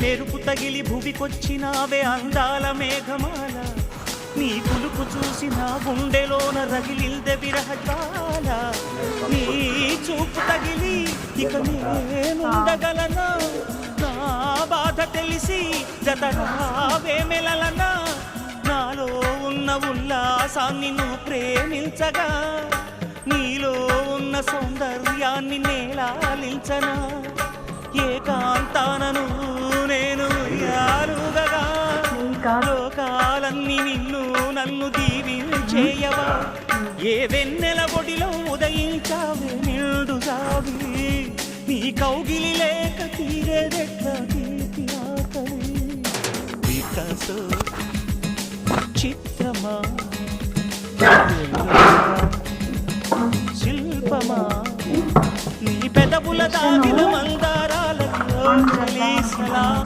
మెరుపు తగిలి భువికొచ్చినావే అందాల మేఘమాల. నీ కులుపు చూసిన గుండెలోన రగిలిందే విరహజాల నీ చూపు తగిలి ఇక నేనుండగలనా? నా బాధ తెలిసి జతరావే మెలలనా? నాలో ఉన్న ఉల్లాసాన్ని నువ్వు ప్రేమించగా? నీలో ఉన్న సౌందర్యాన్ని నేలాలించనా? లోకాలన్నీ నిన్ను నన్ను దీవించేయవా ఏ వెన్నెల ఒడిలో ఉదయించావే నిండు జావి. నీ కౌగిలి లేక తీరేదెట్లా తీపి ఆకలి. వికాసో చిత్రమా శిల్పమా. నీ పెదవుల దాగిన మందారాలలో చలీసలా